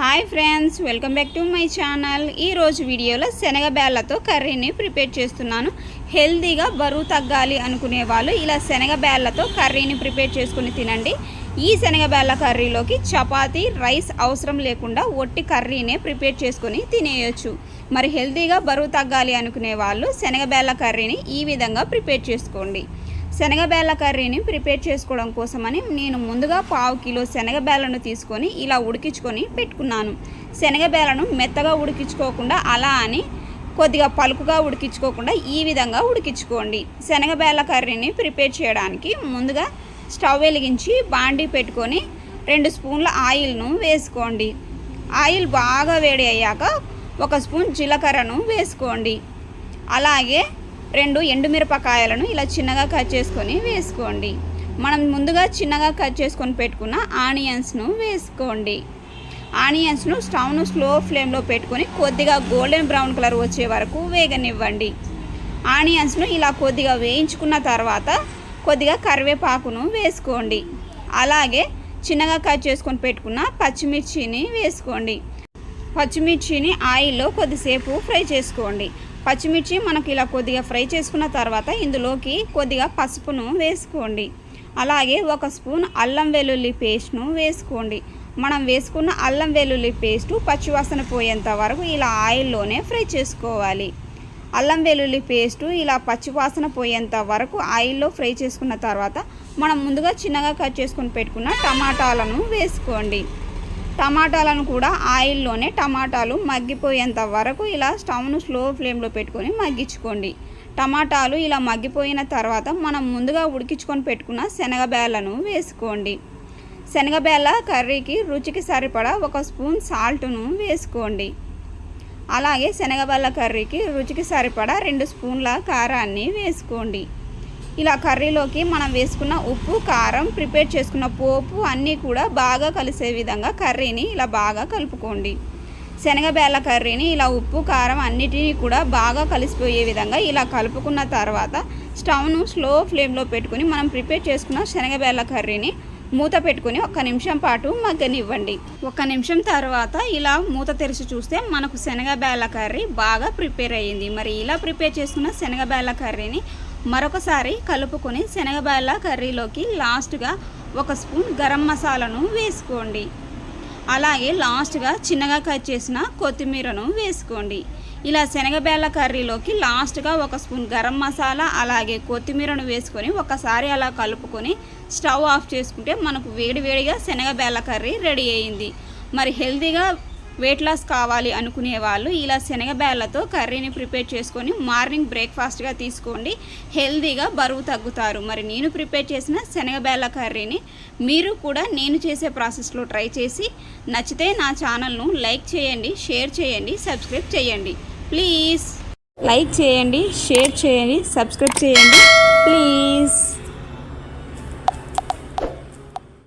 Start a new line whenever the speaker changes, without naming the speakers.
Hi friends welcome back to my channel. ఈరోజు వీడియోలో శనగబేళ్ళతో కర్రీని ప్రిపేర్ చేస్తున్నాను. హెల్తీగా బరువు తగ్గాలి అనుకునే వాళ్ళు ఇలా శనగబేళ్ళతో కర్రీని ప్రిపేర్ చేసుకుని తినండి. ఈ శనగబేళ్ళ కర్రీలోకి చపాతీ రైస్ అవసరం లేకుండా ఒట్టి కర్రీనే ప్రిపేర్ చేసుకొని తినేయొచ్చు. మరి హెల్తీగా బరువు తగ్గాలి అనుకునే వాళ్ళు శనగబేళ్ళ కర్రీని ఈ విధంగా ప్రిపేర్ చేసుకోండి. శనగబేళ్ళ కర్రీని ప్రిపేర్ చేసుకోవడం కోసమని నేను ముందుగా పావు కిలో శనగబేళ్ళను తీసుకొని ఇలా ఉడికించుకొని పెట్టుకున్నాను. శనగబేళ్ళను మెత్తగా ఉడికించుకోకుండా అలా అని కొద్దిగా పలుకుగా ఉడికించుకోకుండా ఈ విధంగా ఉడికించుకోండి. శనగబేళ్ళ కర్రీని ప్రిపేర్ చేయడానికి ముందుగా స్టవ్ వెలిగించి బాండీ పెట్టుకొని రెండు స్పూన్ల ఆయిల్ను వేసుకోండి. ఆయిల్ బాగా వేడి అయ్యాక ఒక స్పూన్ జీలకర్రను వేసుకోండి. అలాగే రెండు ఎండుమిరపకాయలను ఇలా చిన్నగా కట్ చేసుకొని వేసుకోండి. మనం ముందుగా చిన్నగా కట్ చేసుకొని పెట్టుకున్న ఆనియన్స్ను వేసుకోండి. ఆనియన్స్ను స్టవ్ను స్లో ఫ్లేమ్లో పెట్టుకొని కొద్దిగా గోల్డెన్ బ్రౌన్ కలర్ వచ్చే వరకు వేగనివ్వండి. ఆనియన్స్ను ఇలా కొద్దిగా వేయించుకున్న తర్వాత కొద్దిగా కరివేపాకును వేసుకోండి. అలాగే చిన్నగా కట్ చేసుకొని పెట్టుకున్న పచ్చిమిర్చిని వేసుకోండి. పచ్చిమిర్చిని ఆయిల్లో కొద్దిసేపు ఫ్రై చేసుకోండి. పచ్చిమిర్చి మనకు ఇలా కొద్దిగా ఫ్రై చేసుకున్న తర్వాత ఇందులోకి కొద్దిగా పసుపును వేసుకోండి. అలాగే ఒక స్పూన్ అల్లం వెల్లుల్లి పేస్ట్ను వేసుకోండి. మనం వేసుకున్న అల్లం వెల్లుల్లి పేస్టు పచ్చివాసన పోయేంత వరకు ఇలా ఆయిల్లోనే ఫ్రై చేసుకోవాలి. అల్లం వెల్లుల్లి పేస్టు ఇలా పచ్చివాసన పోయేంత వరకు ఆయిల్లో ఫ్రై చేసుకున్న తర్వాత మనం ముందుగా చిన్నగా కట్ చేసుకొని పెట్టుకున్న టమాటాలను వేసుకోండి. టమాటాలను కూడా ఆయిల్లోనే టమాటాలు మగ్గిపోయేంత వరకు ఇలా స్టవ్ను స్లో ఫ్లేమ్లో పెట్టుకొని మగ్గించుకోండి. టమాటాలు ఇలా మగ్గిపోయిన తర్వాత మనం ముందుగా ఉడికించుకొని పెట్టుకున్న శనగబేళ్ళను వేసుకోండి. శనగబేళ్ళ కర్రీకి రుచికి సరిపడా ఒక స్పూన్ సాల్ట్ను వేసుకోండి. అలాగే శనగబేళ్ళ కర్రీకి రుచికి సరిపడా రెండు స్పూన్ల కారాన్ని వేసుకోండి. ఇలా కర్రీలోకి మనం వేసుకున్న ఉప్పు కారం ప్రిపేర్ చేసుకున్న పోపు అన్నీ కూడా బాగా కలిసే విధంగా కర్రీని ఇలా బాగా కలుపుకోండి. శనగబేళ్ళ కర్రీని ఇలా ఉప్పు కారం అన్నిటినీ కూడా బాగా కలిసిపోయే విధంగా ఇలా కలుపుకున్న తర్వాత స్టవ్ను స్లో ఫ్లేమ్లో పెట్టుకుని మనం ప్రిపేర్ చేసుకున్న శనగబేళ్ళ కర్రీని మూత పెట్టుకుని ఒక నిమిషం పాటు మగ్గనివ్వండి. ఒక నిమిషం తర్వాత ఇలా మూత తెరిచి చూస్తే మనకు శనగబేళ్ళ కర్రీ బాగా ప్రిపేర్ అయ్యింది. మరి ఇలా ప్రిపేర్ చేసుకున్న శనగబేళ్ళ కర్రీని మరొకసారి కలుపుకొని శనగబాయల కర్రీలోకి లాస్ట్గా ఒక స్పూన్ గరం మసాలాను వేసుకోండి. అలాగే లాస్ట్గా చిన్నగా కట్ చేసిన కొత్తిమీరను వేసుకోండి. ఇలా శనగబేళ్ళ కర్రీలోకి లాస్ట్గా ఒక స్పూన్ గరం మసాలా అలాగే కొత్తిమీరను వేసుకొని ఒకసారి అలా కలుపుకొని స్టవ్ ఆఫ్ చేసుకుంటే మనకు వేడివేడిగా శనగబేళ్ళ కర్రీ రెడీ అయింది. మరి హెల్తీగా వెయిట్ లాస్ కావాలి అనుకునే వాళ్ళు ఇలా శనగబేళ్ళతో కర్రీని ప్రిపేర్ చేసుకొని మార్నింగ్ బ్రేక్ఫాస్ట్గా తీసుకోండి. హెల్దీగా బరువు తగ్గుతారు. మరి నేను ప్రిపేర్ చేసిన శనగబేళ్ళ కర్రీని మీరు కూడా నేను చేసే ప్రాసెస్లో ట్రై చేసి నచ్చితే నా ఛానల్ను లైక్ చేయండి షేర్ చేయండి సబ్స్క్రైబ్ చేయండి. ప్లీజ్. లైక్ చేయండి షేర్ చేయండి సబ్స్క్రైబ్ చేయండి. ప్లీజ్.